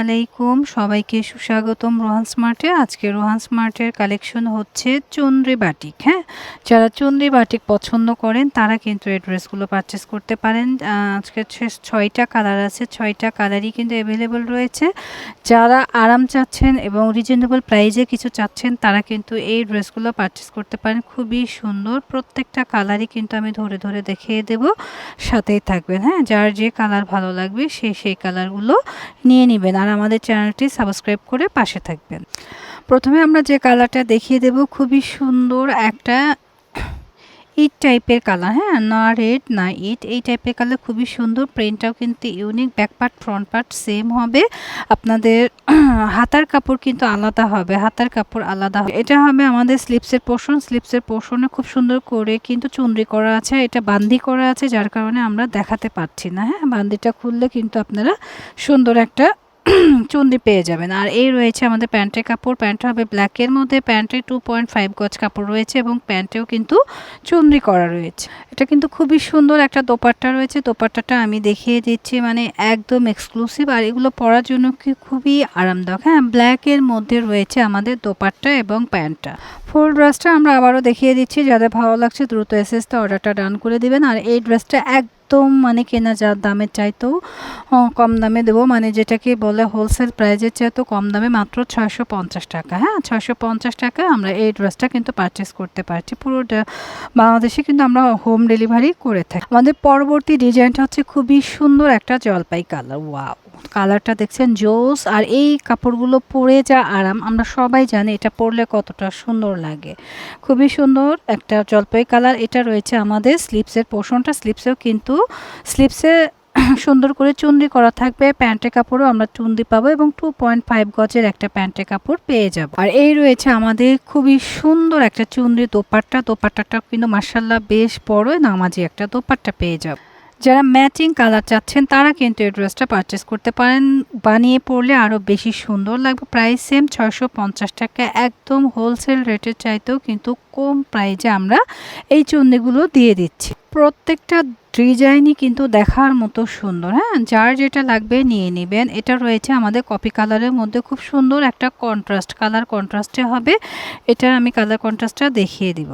আলাইকুম। সবাইকে সুস্বাগতম রোহান স্মার্টে। আজকে রোহান স্মার্টের কালেকশন হচ্ছে চন্দ্রী বাটিক হ্যাঁ? যারা চন্দ্রী বাটিক পছন্দ করেন, তারা কিন্তু এই ড্রেসগুলো পারচেস করতে পারেন। আজকে ছয়টা কালার আছে, ছয়টা কালারই কিন্তু অ্যাভেলেবল রয়েছে। যারা আরাম চাচ্ছেন এবং রিজনেবল প্রাইজে কিছু চাচ্ছেন, তারা কিন্তু এই ড্রেসগুলো পারচেস করতে পারেন। খুবই সুন্দর। প্রত্যেকটা কালারই কিন্তু আমি ধরে ধরে দেখিয়ে দেব। সাথেই থাকবেন হ্যাঁ? যার যে কালার ভালো লাগবে, সে সেই কালারগুলো নিয়ে নেবেন। আর আমাদের চ্যানেলটি সাবস্ক্রাইব করে পাশে থাকবেন। প্রথমে আমরা যে কালারটা দেখিয়ে দেব, খুবই সুন্দর একটা ইট টাইপের কালার হ্যাঁ? না রেড, না ইট। এই টাইপের কালার খুবই সুন্দর। প্রিন্টটাও কিন্তু unique. Back part, front part same হবে। আপনাদের হাতার কাপড় কিন্তু আলাদা হবে। হাতার কাপড় আলাদা হবে। এটা হবে আমাদের স্লিপসের পোর্শন স্লিপসের পোর্শনে খুব সুন্দর করে কিন্তু চুনরি করা আছে। এটা বান্দি করা আছে, যার কারণে আমরা দেখাতে পারছি না হ্যাঁ? বান্দিটা খুললে কিন্তু আপনারা সুন্দর একটা চুন্দি পেয়ে যাবেন। আর এই রয়েছে আমাদের প্যান্টের কাপড়। প্যান্ট হবে ব্ল্যাকের মধ্যে। প্যান্টে টু পয়েন্ট ফাইভ গজ কাপড় রয়েছে এবং প্যান্টেও কিন্তু চুন্দি করা রয়েছে। এটা কিন্তু খুবই সুন্দর একটা দোপাট্টা রয়েছে। দোপাট্টাটা আমি দেখিয়ে দিচ্ছি মানে একদম এক্সক্লুসিভ আর এগুলো পরার জন্য কি খুবই আরামদায়ক। হ্যাঁ ব্ল্যাকের মধ্যে রয়েছে আমাদের দোপাট্টা এবং প্যান্টটা। ফুল ড্রেসটা আমরা আবারও দেখিয়ে দিচ্ছি। যাদের ভালো লাগছে দ্রুত এসএসতে অর্ডারটা ডান করে দিবেন। আর এই ড্রেসটা এক একদম মানে কেনা যা দামের চাইতেও কম দামে দেবো। মানে যেটাকে বলে হোলসেল প্রাইজের চাইতেও কম দামে মাত্র ছয়শো পঞ্চাশ টাকা। হ্যাঁ ছয়শো পঞ্চাশ টাকা আমরা এই ড্রেসটা কিন্তু পারচেস করতে পারছি। পুরো বাংলাদেশে কিন্তু আমরা হোম ডেলিভারি করে থাকি। আমাদের পরবর্তী ডিজাইনটা হচ্ছে খুবই সুন্দর একটা জলপাই কালার ওয়াও কালারটা দেখছেন, জোস। আর এই কাপড়গুলো পরে যা আরাম, আমরা সবাই জানি এটা পরলে কতটা সুন্দর লাগে। খুবই সুন্দর একটা জলপাই কালার এটা রয়েছে আমাদের স্লিপসের পোষণটা। স্লিপসেও কিন্তু স্লিপসে সুন্দর করে চুন্দি করা থাকবে। প্যান্টের কাপড়ও আমরা চুন্দি পাবো এবং টু পয়েন্ট ফাইভ গজের একটা প্যান্টের কাপড় পেয়ে যাব। আর এই রয়েছে আমাদের খুবই সুন্দর একটা চুন্দি দোপাট্টা। দোপাট্টাটা কিন্তু মার্শাল্লাহ বেশ বড় নামাজি একটা দোপাট্টা পেয়ে যাব। যারা ম্যাচিং কালার চাচ্ছেন, তারা কিন্তু এই ড্রেসটা পারচেস করতে পারেন। বানিয়ে পড়লে আরও বেশি সুন্দর লাগবে। প্রাইস সেম ছয়শো পঞ্চাশ টাকা। একদম হোলসেল রেটের চাইতেও কিন্তু কম প্রাইজে আমরা এই চুন্দিগুলো দিয়ে দিচ্ছি। প্রত্যেকটা ডিজাইনই কিন্তু দেখার মতো সুন্দর হ্যাঁ? যার যেটা লাগবে নিয়ে নেবেন। এটা রয়েছে আমাদের কপি কালারের মধ্যে। খুব সুন্দর একটা কন্ট্রাস্ট কালার কন্ট্রাস্টে হবে। এটা আমি কালার কন্ট্রাস্টটা দেখিয়ে দিব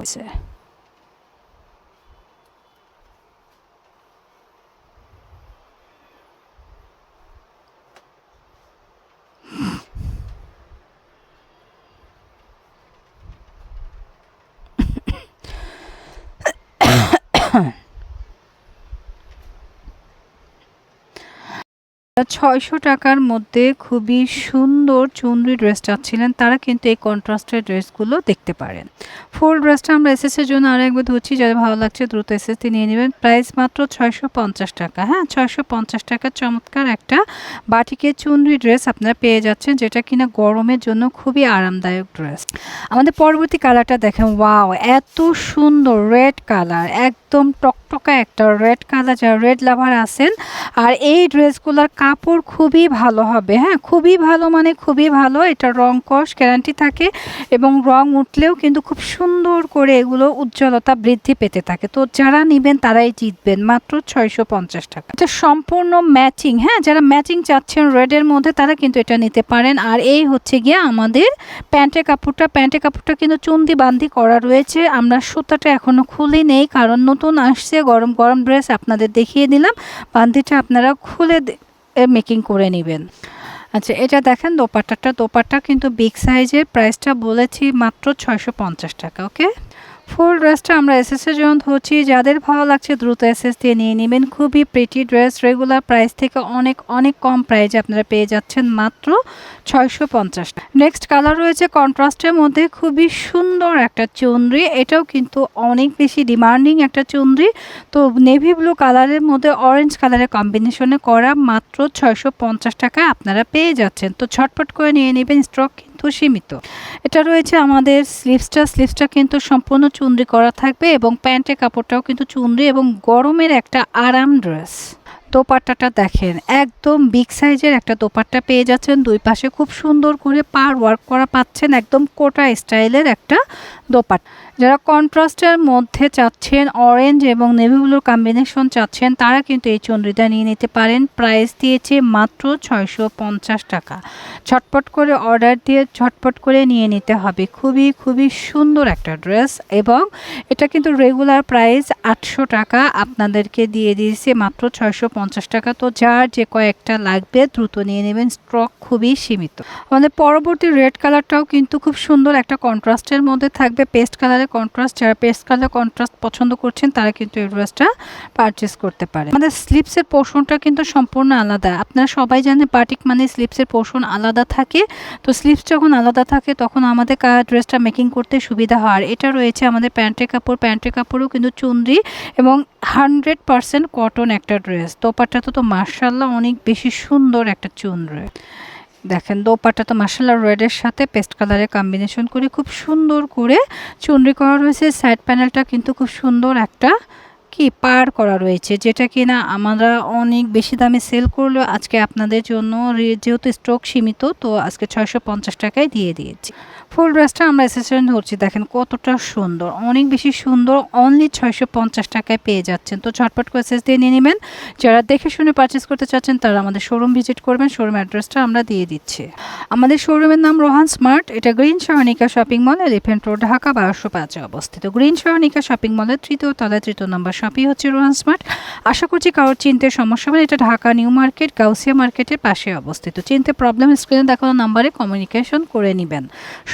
ছয়শো টাকার মধ্যে খুবই সুন্দর চুনরি ড্রেস চাচ্ছিলেন। তারা কিন্তু এই কন্ট্রাস্টের ড্রেসগুলো দেখতে পারেন। ফুল ড্রেসটা আমরা এসএসের জন্য আরও একবার ধরছি, যাদের ভালো লাগছে দ্রুত এসএসটি নিয়ে নেবেন। প্রাইস মাত্র ছয়শো পঞ্চাশ টাকা হ্যাঁ? ছয়শো পঞ্চাশ টাকা চমৎকার একটা বাটিকের চুনরি ড্রেস আপনারা পেয়ে যাচ্ছেন, যেটা কিনা গরমের জন্য খুবই আরামদায়ক ড্রেস। আমাদের পরবর্তী কালারটা দেখেন, ওয়াও, এত সুন্দর রেড কালার, একদম টকটকা একটা রেড কালার, যারা রেড লাভার আছেন, আর এই ড্রেসগুলোর কাপড় খুবই ভালো হবে হ্যাঁ? খুবই ভালো মানে খুবই ভালো, এটা রং কস গ্যারান্টি থাকে, এবং রং উঠলেও কিন্তু খুব সুন্দর করে এগুলো উজ্জ্বলতা বৃদ্ধি পেতে থাকে। তো যারা নেবেন তারাই জিতবেন। মাত্র ছয়শো পঞ্চাশ টাকা। এটা সম্পূর্ণ ম্যাচিং হ্যাঁ? যারা ম্যাচিং চাচ্ছেন রেডের মধ্যে, তারা কিন্তু এটা নিতে পারেন। আর এই হচ্ছে গিয়ে আমাদের প্যান্টের কাপড়টা। প্যান্টের কাপড়টা কিন্তু চুন্দি বান্দি করা রয়েছে। আমরা সুতাটা এখনও খুলি নেই, কারণ নতুন আসছে গরম গরম ড্রেস আপনাদের দেখিয়ে দিলাম। বান্দিটা আপনারা খুলে মেকিং করে নেবেন। আচ্ছা এটা দেখেন দোপাট্টাটা। দোপাট্টা কিন্তু বিগ সাইজের প্রাইসটা বলেছি মাত্র ছয়শো পঞ্চাশ টাকা ওকে ফুল ড্রেসটা আমরা এসএসের জন্য ধরছি। যাদের ভালো লাগছে দ্রুত এসএস দিয়ে নিয়ে নেবেন। খুবই প্রিটি ড্রেস রেগুলার প্রাইস থেকে অনেক অনেক কম প্রাইজে আপনারা পেয়ে যাচ্ছেন মাত্র ছয়শো পঞ্চাশ নেক্সট কালার রয়েছে কন্ট্রাস্টের মধ্যে খুবই সুন্দর একটা চুনরি। এটাও কিন্তু অনেক বেশি ডিমান্ডিং একটা চুনরি। তো নেভি ব্লু কালারের মধ্যে অরেঞ্জ কালারের কম্বিনেশনে করা মাত্র ছয়শো পঞ্চাশ টাকা আপনারা পেয়ে যাচ্ছেন। তো ছটপট করে নিয়ে নেবেন স্টক কিন্তু সীমিত। এটা রয়েছে আমাদের স্লিভসটা স্লিভসটা কিন্তু সম্পূর্ণ চুনরি করা থাকবে এবং প্যান্টের কাপড়টাও কিন্তু চুনরি এবং গরমের একটা আরাম ড্রেস দোপাট্টাটা দেখেন, একদম বিগ সাইজের একটা দোপাট্টা পেয়ে যাচ্ছেন। দুই পাশে খুব সুন্দর করে পার ওয়ার্ক করা পাচ্ছেন একদম কোটা স্টাইলের একটা দোপাট যারা কন্ট্রাস্টের মধ্যে চাচ্ছেন অরেঞ্জ এবং নেভি ব্লুর কম্বিনেশন চাচ্ছেন, তারা কিন্তু এই চন্দ্রিটা নিয়ে নিতে পারেন। প্রাইস দিয়েছে মাত্র ছয়শো পঞ্চাশ টাকা। ছটপট করে অর্ডার দিয়ে ছটপট করে নিয়ে নিতে হবে। খুবই খুবই সুন্দর একটা ড্রেস এবং এটা কিন্তু রেগুলার প্রাইস আটশো টাকা। আপনাদেরকে দিয়ে দিয়েছে মাত্র ছয়শো পঞ্চাশ টাকা। তো যার যে কয়েকটা লাগবে দ্রুত নিয়ে নেবেন। স্টক খুবই সীমিত। আমাদের পরবর্তী রেড কালারটাও কিন্তু খুব সুন্দর একটা কন্ট্রাস্টের মধ্যে থাকবে। পেস্ট কালারের কন্ট্রাস্ট যারা পেস্ট কালার কন্ট্রাস্ট পছন্দ করছেন, তারা কিন্তু এই ড্রেসটা পারচেস করতে পারে আমাদের স্লিপসের পোর্শনটা কিন্তু সম্পূর্ণ আলাদা। আপনারা সবাই জানেন বাটিক মানে স্লিপসের পোর্শন আলাদা থাকে। তো স্লিপস যখন আলাদা থাকে, তখন আমাদের ড্রেসটা মেকিং করতে সুবিধা হয়। আর এটা রয়েছে আমাদের প্যান্টের কাপড়। প্যান্টের কাপড়ও কিন্তু চুনরি এবং হান্ড্রেড পারসেন্ট কটন একটা ড্রেস দোপাট্টাটা তো তো মার্শাল্লাহ অনেক বেশি সুন্দর একটা চুনরি দেখেন দোপাটা তো মার্শাল্লা রেডের সাথে পেস্ট কালারের কম্বিনেশন করে খুব সুন্দর করে চুনরি করা রয়েছে। সাইড প্যানেলটা কিন্তু খুব সুন্দর একটা কি পার করা রয়েছে, যেটা কিনা আমরা অনেক বেশি দামে সেল করলেও আজকে আপনাদের জন্য যেহেতু স্টক সীমিত, তো আজকে ছয়শো পঞ্চাশ টাকায় দিয়ে দিয়েছি। ফুল ড্রেসটা আমরা এসেসন ধরছি, দেখেন কতটা সুন্দর। অনেক বেশি সুন্দর অনলি ছয়শো পঞ্চাশ টাকায় পেয়ে যাচ্ছেন। তো ঝটপট করে এসেস দিয়ে নিয়ে নেবেন। যারা দেখে শুনে পারচেস করতে চাচ্ছেন, তারা আমাদের শোরুম ভিজিট করবেন। শোরুম অ্যাড্রেসটা আমরা দিয়ে দিচ্ছি। আমাদের শোরুমের নাম রোহান স্মার্ট। এটা green সরণিকা shopping mall elephant road Dhaka, বারোশো পাঁচে অবস্থিত। গ্রিন সরণিকা শপিং মলের তৃতীয় তলায় তৃতীয় নম্বর শপই হচ্ছে রোহান স্মার্ট। আশা করছি কারোর চিনতে সমস্যা হবে। এটা ঢাকা নিউ মার্কেট, গাউসিয়া মার্কেটের পাশে অবস্থিত। চিনতে প্রবলেম স্ক্রিনে দেখানো নাম্বারে কমিউনিকেশন করে নেবেন।